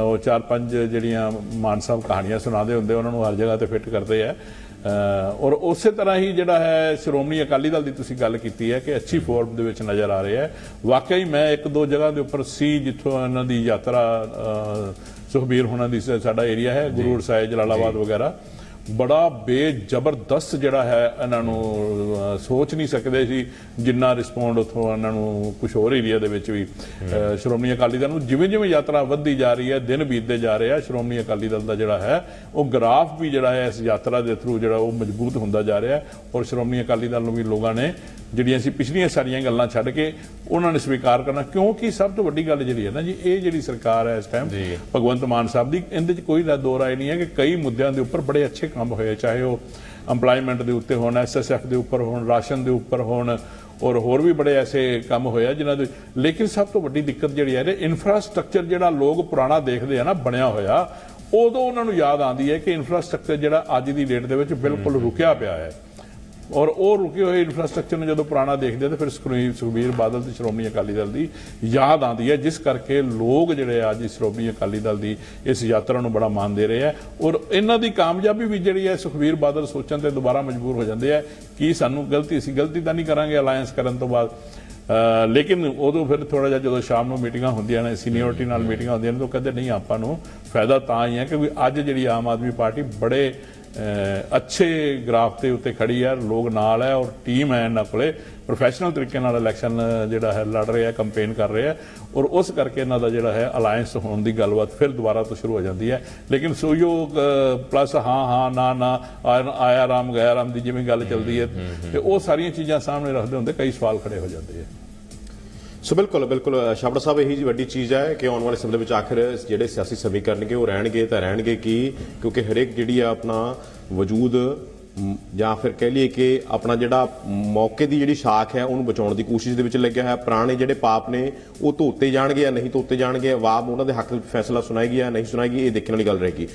ਉਹ ਚਾਰ ਪੰਜ ਜਿਹੜੀਆਂ ਮਾਨ ਸਾਹਿਬ ਕਹਾਣੀਆਂ ਸੁਣਾਉਂਦੇ ਹੁੰਦੇ ਉਹਨਾਂ ਨੂੰ ਹਰ ਜਗ੍ਹਾ ਤੇ ਫਿੱਟ ਕਰਦੇ ਆ। ਔਰ ਉਸੇ ਤਰ੍ਹਾਂ ਹੀ ਜਿਹੜਾ ਹੈ ਸ਼੍ਰੋਮਣੀ ਅਕਾਲੀ ਦਲ ਦੀ ਤੁਸੀਂ ਗੱਲ ਕੀਤੀ ਹੈ ਕਿ ਅੱਛੀ ਫੋਰਮ ਦੇ ਵਿੱਚ ਨਜ਼ਰ ਆ ਰਿਹਾ ਹੈ। ਵਾਕਈ ਮੈਂ ਇੱਕ ਦੋ ਜਗ੍ਹਾ ਦੇ ਉੱਪਰ ਸੀ ਜਿੱਥੋਂ ਇਹਨਾਂ ਦੀ ਯਾਤਰਾ ਸੁਖਬੀਰ ਹੋਣਾ ਦੀ ਸ- ਸਾਡਾ ਏਰੀਆ ਹੈ ਗੁਰੂਰ ਸਾਹਿਬ ਜਲਾਲਾਬਾਦ ਵਗੈਰਾ। ਬੜਾ ਬੇਜਬਰਦਸਤ ਜਿਹੜਾ ਹੈ ਇਹਨਾਂ ਨੂੰ ਸੋਚ ਨਹੀਂ ਸਕਦੇ ਸੀ ਜਿੰਨਾ ਰਿਸਪੌਂਡ ਉਥੋਂ ਇਹਨਾਂ ਨੂੰ ਕੁਝ ਹੋਰ ਏਰੀਆ ਦੇ ਵਿੱਚ ਵੀ। ਸ਼੍ਰੋਮਣੀ ਅਕਾਲੀ ਦਲ ਨੂੰ ਜਿਵੇਂ ਜਿਵੇਂ ਯਾਤਰਾ ਵੱਧਦੀ ਜਾ ਰਹੀ ਹੈ ਦਿਨ ਬੀਤਦੇ ਜਾ ਰਹੇ ਆ ਸ਼੍ਰੋਮਣੀ ਅਕਾਲੀ ਦਲ ਦਾ ਜਿਹੜਾ ਹੈ ਉਹ ਗ੍ਰਾਫ ਵੀ ਜਿਹੜਾ ਹੈ ਇਸ ਯਾਤਰਾ ਦੇ ਥਰੂ ਜਿਹੜਾ ਉਹ ਮਜ਼ਬੂਤ ਹੁੰਦਾ ਜਾ ਰਿਹਾ ਹੈ ਔਰ ਸ਼੍ਰੋਮਣੀ ਅਕਾਲੀ ਦਲ ਨੂੰ ਵੀ ਲੋਕਾਂ ਨੇ ਜਿਹੜੀਆਂ ਸੀ ਪਿਛਲੀਆਂ ਸਾਰੀਆਂ ਗੱਲਾਂ ਛੱਡ ਕੇ ਉਹਨਾਂ ਨੇ ਸਵੀਕਾਰ ਕਰਨਾ ਕਿਉਂਕਿ ਸਭ ਤੋਂ ਵੱਡੀ ਗੱਲ ਜਿਹੜੀ ਹੈ ਨਾ ਜੀ ਇਹ ਜਿਹੜੀ ਸਰਕਾਰ ਹੈ ਇਸ ਟਾਈਮ ਭਗਵੰਤ ਮਾਨ ਸਾਹਿਬ ਦੀ ਇਹਦੇ 'ਚ ਕੋਈ ਦੋ ਰਾਏ ਨਹੀਂ ਹੈ ਕਿ ਕਈ ਮੁੱਦਿਆਂ ਦੇ ਉੱਪਰ ਬੜੇ ਅੱਛੇ ਕੰਮ ਹੋਏ ਚਾਹੇ ਉਹ EMPLOYMENT ਦੇ ਉੱਤੇ ਹੋਣ ਐਸਐਸਐਫ ਦੇ ਉੱਪਰ ਹੋਣ ਰਾਸ਼ਨ ਦੇ ਉੱਪਰ ਹੋਣ ਔਰ ਹੋਰ ਵੀ ਬੜੇ ਐਸੇ ਕੰਮ ਹੋਇਆ ਜਿਨ੍ਹਾਂ ਦੇ ਲੇਕਿਨ ਸਭ ਤੋਂ ਵੱਡੀ ਦਿੱਕਤ ਜਿਹੜੀ ਹੈ ਇਨਫਰਾਸਟ੍ਰਕਚਰ ਜਿਹੜਾ ਲੋਕ ਪੁਰਾਣਾ ਦੇਖਦੇ ਆ ਨਾ ਬਣਿਆ ਹੋਇਆ ਉਦੋਂ ਉਹਨਾਂ ਨੂੰ ਯਾਦ ਆਉਂਦੀ ਹੈ ਕਿ ਇਨਫਰਾਸਟ੍ਰਕਚਰ ਜਿਹੜਾ ਅੱਜ ਦੀ ਡੇਟ ਦੇ ਵਿੱਚ ਬਿਲਕੁਲ ਰੁਕਿਆ ਪਿਆ ਹੈ। ਔਰ ਉਹ ਰੁਕੇ ਹੋਏ ਇਨਫਰਾਸਟ੍ਰਕਚਰ ਨੂੰ ਜਦੋਂ ਪੁਰਾਣਾ ਦੇਖਦੇ ਤਾਂ ਫਿਰ ਸੁਖਬੀਰ ਸੁਖਬੀਰ ਬਾਦਲ ਤੇ ਸ਼੍ਰੋਮਣੀ ਅਕਾਲੀ ਦਲ ਦੀ ਯਾਦ ਆਉਂਦੀ ਹੈ, ਜਿਸ ਕਰਕੇ ਲੋਕ ਜਿਹੜੇ ਅੱਜ ਸ਼੍ਰੋਮਣੀ ਅਕਾਲੀ ਦਲ ਦੀ ਇਸ ਯਾਤਰਾ ਨੂੰ ਬੜਾ ਮਾਨ ਦੇ ਰਹੇ ਆ। ਔਰ ਇਹਨਾਂ ਦੀ ਕਾਮਯਾਬੀ ਵੀ ਜਿਹੜੀ ਹੈ, ਸੁਖਬੀਰ ਬਾਦਲ ਸੋਚਣ ਤੇ ਦੁਬਾਰਾ ਮਜਬੂਰ ਹੋ ਜਾਂਦੇ ਆ ਕਿ ਸਾਨੂੰ ਗਲਤੀ ਸੀ ਗਲਤੀ ਤਾਂ ਨਹੀਂ ਕਰਾਂਗੇ ਅਲਾਈਅੰਸ ਕਰਨ ਤੋਂ ਬਾਅਦ। ਲੇਕਿਨ ਉਦੋਂ ਫਿਰ ਥੋੜਾ ਜਿਹਾ ਜਦੋਂ ਸ਼ਾਮ ਨੂੰ ਮੀਟਿੰਗਾਂ ਹੁੰਦੀਆਂ ਨੇ ਸੀਨੀਅਰਟੀ ਨਾਲ ਮੀਟਿੰਗਾਂ ਹੁੰਦੀਆਂ ਨੇ, ਤਾਂ ਉਹ ਕਹਿੰਦੇ, ਨਹੀਂ, ਆਪਾਂ ਨੂੰ ਫਾਇਦਾ ਤਾਂ ਹੀ ਹੈ, ਕਿਉਂਕਿ ਅੱਜ ਜਿਹੜੀ ਆਮ ਆਦਮੀ ਪਾਰਟੀ ਬੜੇ ਅੱਛੇ ਗ੍ਰਾਫ ਤੇ ਉੱਤੇ ਖੜੀ ਹੈ ਲੋਕ ਨਾਲ ਹੈ ਔਰ ਟੀਮ ਹੈ ਇਹਨਾਂ ਕੋਲੇ। ਪ੍ਰੋਫੈਸ਼ਨਲ ਤਰੀਕੇ ਨਾਲ ਇਲੈਕਸ਼ਨ ਜਿਹੜਾ ਹੈ ਲੜ ਰਹੇ ਕੰਪੇਨ ਕਰ ਰਹੇ ਔਰ ਉਸ ਕਰਕੇ ਇਹਨਾਂ ਦਾ ਜਿਹੜਾ ਹੈ ਅਲਾਈਅੰਸ ਹੋਣ ਦੀ ਗੱਲਬਾਤ ਫਿਰ ਦੁਬਾਰਾ ਤੋਂ ਸ਼ੁਰੂ ਹੋ ਜਾਂਦੀ ਹੈ। ਲੇਕਿਨ ਸੋਯੋਗ ਪਲੱਸ ਹਾਂ ਹਾਂ ਨਾ ਨਾ ਆਇਆ ਆਇਆ ਰਾਮ ਗਿਆ ਰਾਮ ਦੀ ਜਿਵੇਂ ਗੱਲ ਚੱਲਦੀ ਹੈ ਤੇ ਉਹ ਸਾਰੀਆਂ ਚੀਜ਼ਾਂ ਸਾਹਮਣੇ ਰੱਖਦੇ ਹੁੰਦੇ ਕਈ ਸਵਾਲ ਖੜੇ ਹੋ ਜਾਂਦੇ ਆ। ਸੋ ਬਿਲਕੁਲ ਬਿਲਕੁਲ ਸ਼ਾਬੜਾ ਸਾਹਿਬ, ਇਹੀ ਜੀ ਵੱਡੀ ਚੀਜ਼ ਹੈ ਕਿ ਆਉਣ ਵਾਲੇ ਸਮੇਂ ਦੇ ਵਿੱਚ ਆਖਰ ਜਿਹੜੇ ਸਿਆਸੀ ਸਮੀਕਰਨਗੇ ਉਹ ਰਹਿਣਗੇ ਤਾਂ ਰਹਿਣਗੇ ਕੀ? ਕਿਉਂਕਿ ਹਰੇਕ ਜਿਹੜੀ ਆ ਆਪਣਾ ਵਜੂਦ ਜਾਂ ਫਿਰ ਕਹਿ ਲਈਏ ਕਿ ਆਪਣਾ ਜਿਹੜਾ ਮੌਕੇ ਦੀ ਜਿਹੜੀ ਸ਼ਾਖ ਹੈ ਉਹਨੂੰ ਬਚਾਉਣ ਦੀ ਕੋਸ਼ਿਸ਼ ਦੇ ਵਿੱਚ ਲੱਗਿਆ ਹੋਇਆ। ਪੁਰਾਣੇ ਜਿਹੜੇ ਪਾਪ ਨੇ, ਉਹ ਧੋਤੇ ਜਾਣਗੇ ਜਾਂ ਨਹੀਂ ਧੋਤੇ ਜਾਣਗੇ। ਆਵਾਮ ਉਹਨਾਂ ਦੇ ਹੱਕ ਵਿੱਚ ਫੈਸਲਾ ਸੁਣਾਏਗੀ ਜਾਂ ਨਹੀਂ ਸੁਣਾਏਗੀ ਇਹ ਦੇਖਣ ਵਾਲੀ ਗੱਲ ਰਹੇਗੀ।